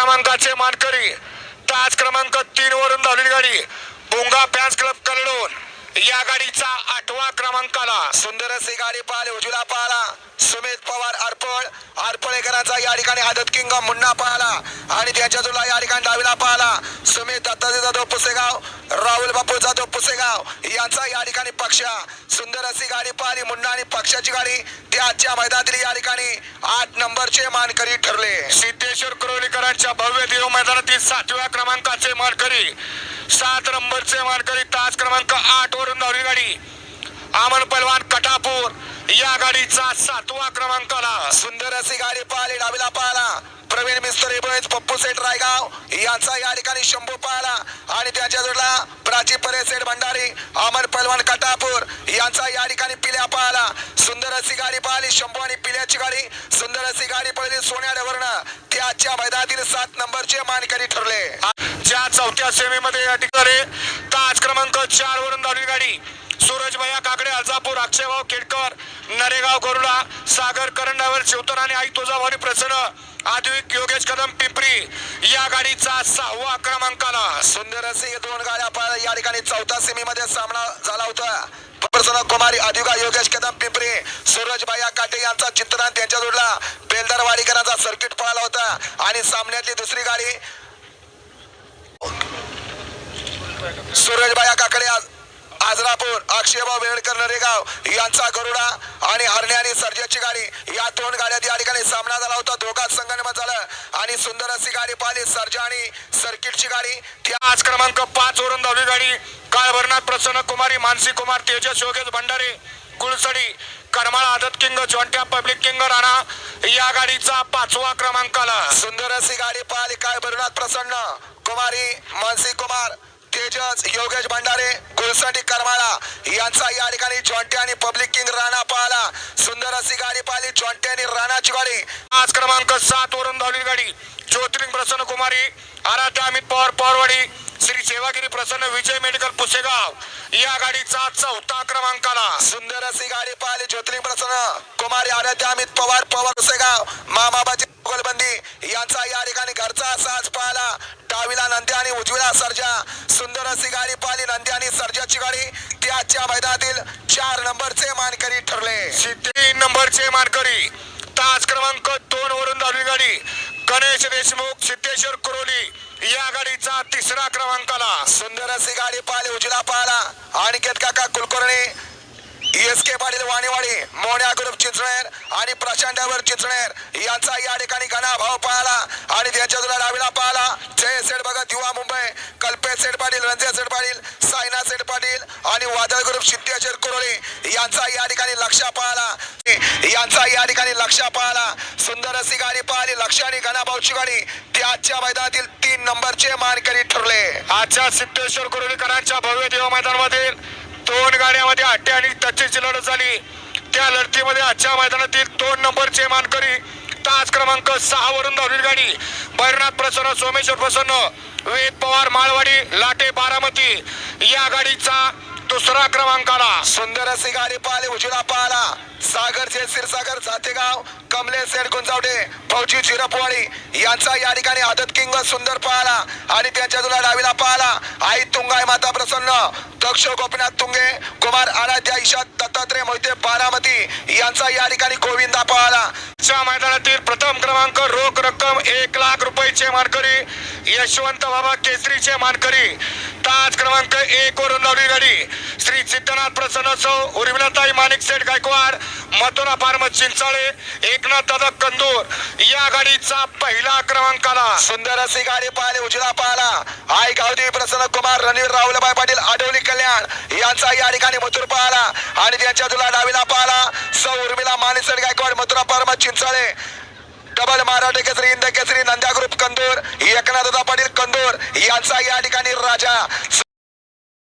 क्रमांकाचे मानकरी. तास क्रमांक तीन वरून धावलेली गाडी. भोंगा फॅन्स क्लब कलडून. या गाडीचा आठवा क्रमांकाला सुंदर अशी गाडी पाहिली उजवीला पाहिला. सुमित पवार अर्पळ अर्पळेकरांचा या ठिकाणी आदत किंग मुन्ना पाहिला. आणि त्यांच्या जुला या ठिकाणी डावीला पाहिला. सुमित दत्ताजी जाधव पुसेगाव राहुल बापू जाधव पुसेगाव यांचा या ठिकाणी पक्ष. सुंदर अशी गाडी पाहिली मुन्ना आणि पक्षाची गाडी ते आजच्या मैदानातील या ठिकाणी आठ नंबरचे मानकरी ठरले. सिद्धेश्वर कुरोलीकरांच्या भव्य देव मैदानातील सातव्या क्रमांकाचे मानकरी सात नंबरचे मानकरी क्रमांक आठ वरून धावली गाडी. अमन पलवान कटापूर या गाडीचा सातवा क्रमांकाला सुंदर अशी गाडी पाहिली डावीला पाहिला प्रवीण मिस्त्री बळीच पप्पू सेठ रायगाव यांचा या ठिकाणी शंभू पाहिला आणि त्याच्या जोडला प्राची परे सेठ भंडारी अमर पलवान कटापूर यांचा या ठिकाणी पिल्या पाहिला सुंदर अशी गाडी पाहिली शंभू आणि पिल्याची गाडी. सुंदर अशी गाडी पहिली सोन्या ते आजच्या मैदानातील सात नंबरचे मानकरी ठरले. ज्या चौथ्या सेमीमध्ये या ठिकाणी ताज क्रमांक चार वरून धावली गाडी. सूरज भैया काकडे अर्जापूर अक्षयभाऊ केडकर नरेगाव गरुडा सागर करंडावर शिवतर आणि आई तुळजाभवानी प्रसन्न आद्विक योगेश कदम पिंपरी या गाडीचा सहावा क्रमांकाला. सुंदर अशी दोन गाड्या या ठिकाणी चौथ्या सेमीमध्ये सामना झाला होता. प्रसन्न कुमारी अधिका योगेश कदम पिंपरी सूरज भाया काटे यांचा चित्रांत त्यांच्या जोडला बेलदार वाडीकरांचा सर्किट पळाला होता. आणि सामन्यातली दुसरी गाडी सूरजबाया काकडे आज आजरापूर अक्षयभाऊ वेळकर नरेगाव यांचा गरुडा आणि हरणे आणि सर्जाची गाडी. या दोन गाड्या या ठिकाणी सामना झाला होता. दोघात संगणमत झालं आणि सुंदर अशी गाडी पाहिली. सर्जा आणि सर्किटची गाडी. त्या आज क्रमांक पाच वरून धावली गाडी. काळभरनाथ प्रसन्न कुमारी मानसी कुमार तेजस योगेश भंडारे कुळसडी करमाळ आदत king Jontya public king Rana या गाडीचा पाचवा क्रमांकाला सुंदर अशी गाडी पाहिली. काय भरनाथ प्रसन्न कुमारी मानसी कुमार. तेजस योगेश भंडारे गुलसाठी करमाळा यांचा या ठिकाणी जॉन्टे आणि पब्लिक किंग राणा पाहला सुंदर अशी गाडी पाहिली जॉन्टे आणि राणाची गाडी. आज क्रमांक सात वरून धावली गाडी ज्योतिर्लिंग प्रसन्न कुमारी आराध्या अमित पवार पवारवाडी श्री सेवागिरी प्रसन्न विजय मेडिकल पुसेगाव. या गाडीचा चौथा क्रमांकाला. सुंदर अशी गाडी पाहिली ज्योतिर्लिंग प्रसन्न कुमारी आराध्या अमित पवार पवार कुसेगाव मामाबाजी गोलबंदी. यांचा या ठिकाणी घरचा साज पाहिला. डावीला नंदी आणि उजवीला सर्जा. सुंदर अशी गाडी पाहिली. नंदी आणि सर्जाची गाडी त्याच्या मैदानातील चार नंबरचे मानकरी ठरले. तीन नंबरचे मानकरी. तास क्रमांक दोन वरून धावली गाडी. गणेश देशमुख सिद्धेश्वर कुरोली या गाडीचा तिसरा क्रमांकाला. सुंदर अशी गाडी पाहिली. उजवीला पाहिला. अनिकेत काका Kulkarni S K Patil Vaniwadi Monya group Chinchner आणि प्रचंडावर चिंचणेर यांचा या ठिकाणी घणा भाव पाहिला आणि त्यांच्या तुला डावीला पाहिला जय सेठ भगत युवा मुंबई. कल्पेश सेठ पाटील रणजय सेठ पाटील सायना सेठ पाटील आणि वादळ ग्रुप सिद्धेश्वर कुरोळी यांचा या ठिकाणी लक्ष पाहिला यांचा या ठिकाणी लक्ष पाहिला सुंदर अशी गाडी पाहिली लक्ष आणि घना गाडी ते आजच्या मैदानातील तीन नंबरचे मानकरी ठरले. आजच्या सिद्धेश्वर कुरोळीकरांच्या भव्य देव मैदानामध्ये दोन गाड्यामध्ये अट्टे आणि टचेची लढत झाली. त्या लढतीमध्ये आजच्या मैदानातील दोन नंबरचे मानकरी तास क्रमांक सहा वरून धावलेली गाडी. भैरनाथ प्रसन्न सोमेश्वर प्रसन्न वेद पवार माळवाडी लाटे बारामती. या गाडीचा दुसरा क्रमांकाला सुंदर सिगारी पाले पाहिली पाला सागर से सिरसागर जातेगाव कमलेश गुंजावडे फौजी चिरपवाडी यांचा या ठिकाणी आदत किंग सुंदर पाहला आणि त्यांच्या तुला डावीला पाहला. आई तुंगाय माता प्रसन्न. दक्ष गोपीनाथ तुंगे कुमार आराध्या ईशात दत्तात्रय मोहिते बारामती यांचा या ठिकाणी गोविंदा पाहला. मैदानातील प्रथम क्रमांक रोख रक्कम एक लाख केसरीचे मानकरी यशवंत बाबा केसरीचे मानकरी. ताज क्रमांक एक वरून लावली गाडी. श्री सिद्धनाथ प्रसन्न सौ उर्मिलाताई माणिक सेठ गायकवाड मथुरा फार्म चिंचाळे एकनाथ दादा कंदूर. या गाडीचा पहिला क्रमांक आला. सुंदर अशी गाडी पाहिली उजवीला पाहिला. आई गावदी प्रसन्न कुमार रणवीर राहुलबाई पाटील आडवली कल्याण यांचा या ठिकाणी मथुर पाहिला. आणि त्यांच्या तुला डावीला पाहिला. सौ उर्मिला माणिक सेठ गायकवाड मथुरा फार्म चिंचाळे. डबल मराठे केसरी इंद केसरी नंद्या ग्रुप कंदूर एकनाथ दादा पाटील कंदूर यांचा या ठिकाणी राजा.